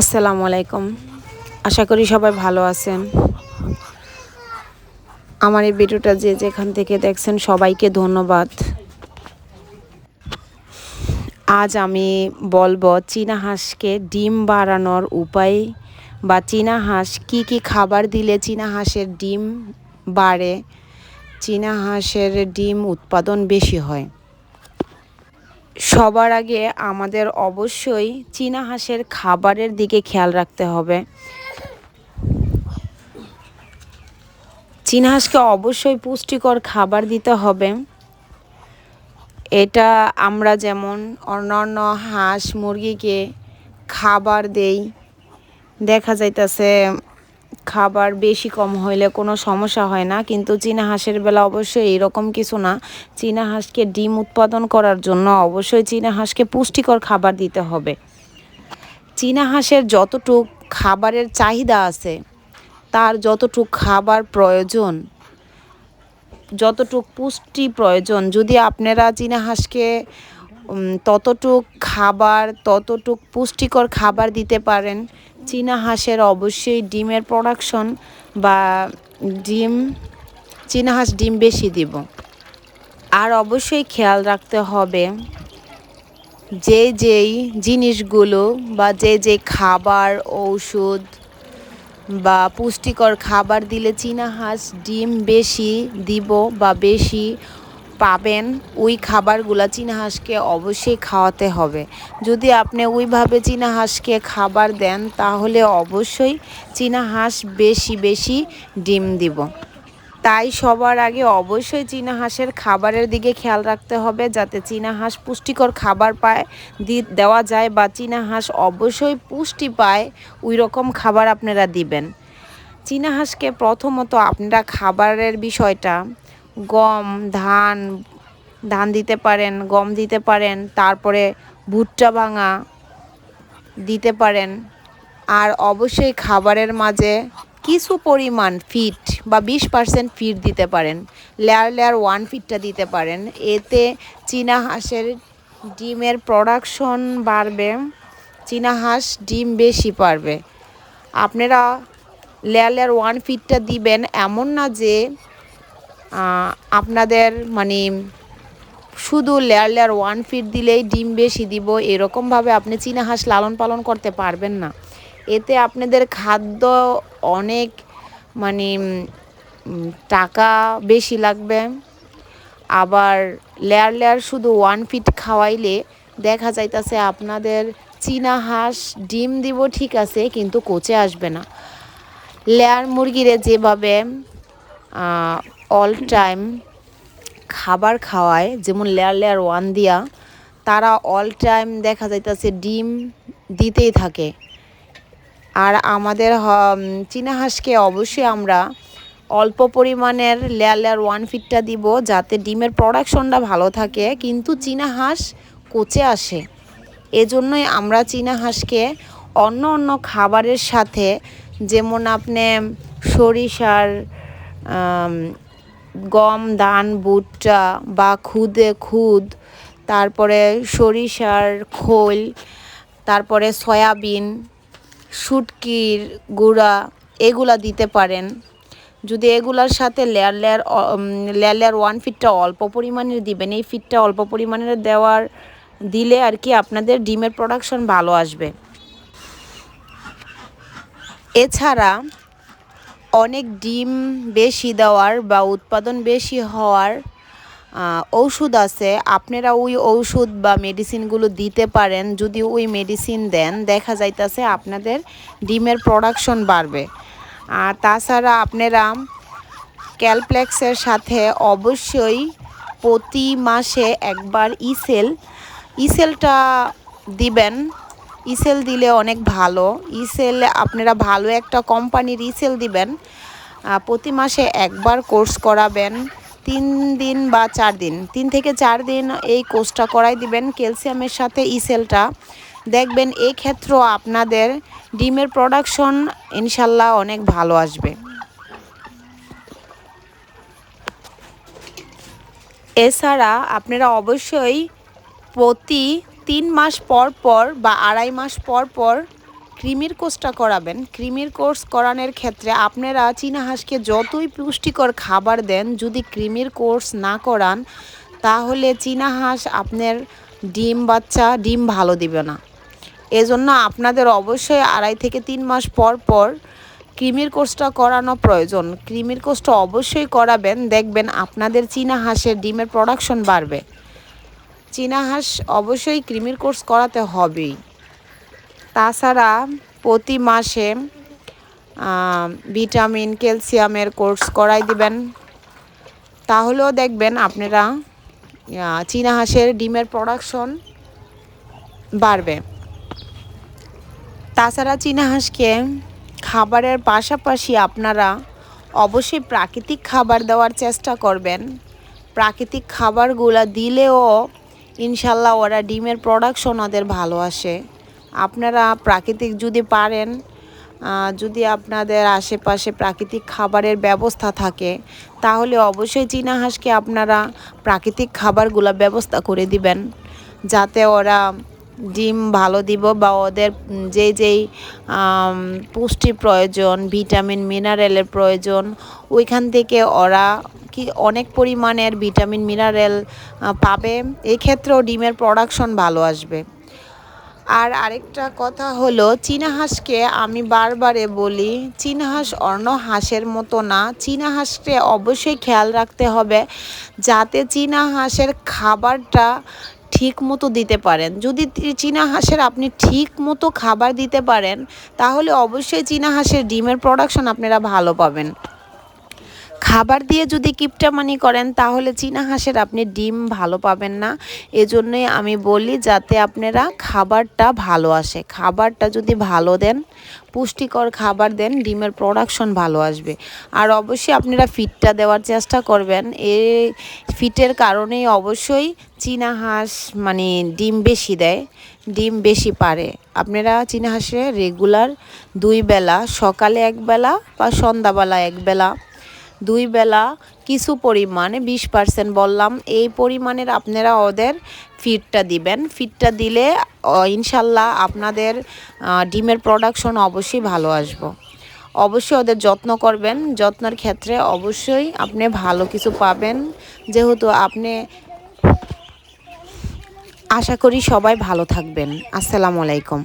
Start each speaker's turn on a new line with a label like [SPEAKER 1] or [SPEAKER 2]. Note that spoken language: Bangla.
[SPEAKER 1] আসসালামু আলাইকুম। আশা করি সবাই ভালো আছেন। আমার এই ভিডিওটা যে যেখান থেকে দেখছেন সবাইকে ধন্যবাদ। আজ আমি বলব চীনা হাঁসকে ডিম বাড়ানোর উপায় বা চীনা হাঁস কী কী খাবার দিলে চীনা হাঁসের ডিম বাড়ে? চীনা হাঁসের ডিম উৎপাদন বেশি হয়। সবার আগে আমাদের অবশ্যই চীনা হাঁসের খাবারের দিকে খেয়াল রাখতে হবে। চীনা হাঁসকে অবশ্যই পুষ্টিকর খাবার দিতে হবে। এটা আমরা যেমন অন্যান্য হাঁস মুরগিকে খাবার দেই, দেখা যাইতেছে খাবার বেশি কম হইলে কোনো সমস্যা হয় না। কিন্তু চীনা হাঁসের বেলা অবশ্যই এরকম কিছু না। চীনা হাঁসকে ডিম উৎপাদন করার জন্য অবশ্যই চীনা হাঁসকে পুষ্টিকর খাবার দিতে হবে। চীনা হাঁসের যতটুক খাবারের চাহিদা আছে, তার যতটুক খাবার প্রয়োজন, যতটুক পুষ্টি প্রয়োজন, যদি আপনারা চীনা হাঁসকে ততটুক খাবার, ততটুক পুষ্টিকর খাবার দিতে পারেন চীনা হাঁসের অবশ্যই ডিমের প্রোডাকশন বা ডিম, চীনা হাঁস ডিম বেশি দিব। আর অবশ্যই খেয়াল রাখতে হবে যে যেই জিনিসগুলো বা যে যে খাবার, ঔষধ বা পুষ্টিকর খাবার দিলে চীনা হাঁস ডিম বেশি দিব বা বেশি পাবেন, ওই খাবারগুলো চীনা হাঁসকে অবশ্যই খাওয়াতে হবে। যদি আপনি ওইভাবে চীনা হাঁসকে খাবার দেন, তাহলে অবশ্যই চীনা হাঁস বেশি বেশি ডিম দিব। তাই সবার আগে অবশ্যই চীনা হাঁসের খাবারের দিকে খেয়াল রাখতে হবে, যাতে চীনা হাঁস পুষ্টিকর খাবার পায়, দি, দেওয়া যায় বা চীনা হাঁস অবশ্যই পুষ্টি পায় ওই রকম খাবার আপনারা দিবেন। চীনা হাঁসকে প্রথমত আপনারা খাবারের বিষয়টা গম, ধান ধান দিতে পারেন, গম দিতে পারেন, তারপরে ভুট্টা ভাঙা দিতে পারেন। আর অবশ্যই খাবারের মাঝে কিছু পরিমাণ ফিট বা বিশ পার্সেন্ট ফিট দিতে পারেন। লেয়ার লেয়ার ওয়ান ফিটটা দিতে পারেন। এতে চীনা হাঁসের ডিমের প্রোডাকশন বাড়বে, চীনা হাঁস ডিম বেশি পারবে। আপনারা লেয়ার লেয়ার ওয়ান ফিটটা দিবেন এমন না যে আপনাদের মানে শুধু লেয়ার লেয়ার ওয়ান ফিট দিলেই ডিম বেশি দিব, এরকমভাবে আপনি চীনা হাঁস লালন পালন করতে পারবেন না। এতে আপনাদের খাদ্য অনেক মানে টাকা বেশি লাগবে। আবার লেয়ার লেয়ার শুধু ওয়ান ফিট খাওয়াইলে দেখা যাইতাছে আপনাদের চীনা হাঁস ডিম দিব ঠিক আছে, কিন্তু কোচে আসবে না। লেয়ার মুরগিরে যেভাবে অল টাইম খাবার খাওয়ায়, যেমন লেয়ার লেয়ার ওয়ান দিয়া, তারা অল টাইম দেখা যাইতেছে ডিম দিতেই থাকে। আর আমাদের চীনা হাঁসকে অবশ্যই আমরা অল্প পরিমাণের লেয়ার লেয়ার ওয়ান ফিটটা দিব, যাতে ডিমের প্রোডাকশনটা ভালো থাকে। কিন্তু চীনা হাঁস কোচে আসে। এজন্যই আমরা চীনা হাঁসকে অন্য অন্য খাবারের সাথে, যেমন আপনি সরিষার গম, ধান, ভুট্টা বা খুদে খুদ, তারপরে সরিষার খোল, তারপরে সয়াবিন, শুটকির গুঁড়া, এগুলা দিতে পারেন। যদি এগুলার সাথে layer layer layer layer one ফিটটা অল্প পরিমাণের দিবেন, এই ফিটটা অল্প পরিমাণের দেওয়ার দিলে আর কি আপনাদের ডিমের প্রোডাকশন ভালো আসবে। এছাড়া অনেক ডিম বেশি দেওয়ার বা উৎপাদন বেশি হওয়ার ঔষধ আছে। আপনারা ওই ঔষধ বা মেডিসিনগুলো দিতে পারেন। যদি ওই মেডিসিন দেন, দেখা যাইতেছে আপনাদের ডিমের প্রোডাকশন বাড়বে। আর তাছাড়া আপনারা ক্যালপ্লেক্সের সাথে অবশ্যই প্রতি মাসে একবার ইসেল ইসেলটা দিবেন। ইসেল দিলে অনেক ভালো। ইসেল আপনারা ভালো একটা কোম্পানির ইসেল দিবেন। প্রতি মাসে একবার কোর্স করাবেন। তিন দিন বা চার দিন। তিন থেকে চার দিন এই কোর্সটা করাই দিবেন ক্যালসিয়ামের সাথে ইসেলটা দেখবেন এই ক্ষেত্রেও আপনাদের ডিমের প্রোডাকশন ইনশাল্লাহ অনেক ভালো আসবে। এছাড়া আপনারা অবশ্যই প্রতি তিন মাস পর পর বা আড়াই মাস পর পর ক্রিমির কোর্সটা করাবেন। ক্রিমির কোর্স করানোর ক্ষেত্রে আপনারা চীনা হাঁসকে যতই পুষ্টিকর খাবার দেন, যদি ক্রিমির কোর্স না করান, তাহলে চীনা হাঁস আপনার ডিম বাচ্চা ডিম ভালো দিবে না। এজন্য আপনাদের অবশ্যই আড়াই থেকে তিন মাস পর পর ক্রিমির কোর্সটা করানো প্রয়োজন। ক্রিমির কোর্সটা অবশ্যই করাবেন। দেখবেন আপনাদের চীনা হাঁসের ডিমের প্রোডাকশন বাড়বে। চীনা হাঁস অবশ্যই ক্রিমির কোর্স করাতে হবেই। তাছাড়া প্রতি মাসে ভিটামিন, ক্যালসিয়ামের কোর্স করাই দিবেন। তাহলেও দেখবেন আপনারা চীনা হাঁসের ডিমের প্রোডাকশন বাড়বে। তাছাড়া চীনা হাঁসকে খাবারের পাশাপাশি আপনারা অবশ্যই প্রাকৃতিক খাবার দেওয়ার চেষ্টা করবেন। প্রাকৃতিক খাবারগুলো দিলেও ইনশাল্লাহ ওরা ডিমের প্রোডাকশন ওদের ভালো আসে। আপনারা প্রাকৃতিক যদি পারেন যদি আপনাদের আশেপাশে প্রাকৃতিক খাবারের ব্যবস্থা থাকে, তাহলে অবশ্যই চীনা হাঁসকে আপনারা প্রাকৃতিক খাবারগুলো ব্যবস্থা করে দিবেন। যাতে ওরা ডিম ভালো দিব বা ওদের যেই যেই পুষ্টি প্রয়োজন, ভিটামিন, মিনারেলের প্রয়োজন, ওইখান থেকে ওরা কি অনেক পরিমাণের ভিটামিন, মিনারেল পাবে। এই ক্ষেত্রেও ডিমের প্রোডাকশন ভালো আসবে। আর আরেকটা কথা হলো, চীনা হাঁসকে আমি বারবারে বলি, চীনা হাঁস অন্য হাঁসের মতো না। চীনা হাঁসকে অবশ্যই খেয়াল রাখতে হবে, যাতে চীনা হাঁসের খাবারটা ঠিক মতো দিতে পারেন। যদি চীনা হাঁসের আপনি ঠিক মতো খাবার দিতে পারেন, তাহলে অবশ্যই চীনা হাঁসের ডিমের প্রোডাকশন আপনারা ভালো পাবেন। খাবার দিয়ে যদি কিপটামানি করেন, তাহলে চীনা হাঁসের আপনি ডিম ভালো পাবেন না। এজন্যই আমি বলি, যাতে আপনারা খাবারটা ভালো আসে। খাবারটা যদি ভালো দেন, পুষ্টিকর খাবার দেন, ডিমের প্রোডাকশন ভালো আসবে। আর অবশ্যই আপনারা ফিটটা দেওয়ার চেষ্টা করবেন। এই ফিটের কারণেই অবশ্যই চীনা হাঁস মানে ডিম বেশি দেয়, ডিম বেশি পারে। আপনারা চীনা হাঁসে রেগুলার দুই বেলা, সকালে এক বেলা বা সন্ধ্যাবেলা এক বেলা দুই বেলা কিছু পরিমাণে বিশ পার্সেন্ট বললাম। এই পরিমাণের আপনারা ওদের ফিডটা দিবেন। ফিডটা দিলে ইনশাল্লাহ আপনাদের ডিমের প্রোডাকশন অবশ্যই ভালো আসব। অবশ্যই ওদের যত্ন করবেন। যত্নের ক্ষেত্রে অবশ্যই আপনি ভালো কিছু পাবেন। যেহেতু আপনি, আশা করি সবাই ভালো থাকবেন। আসসালামু আলাইকুম।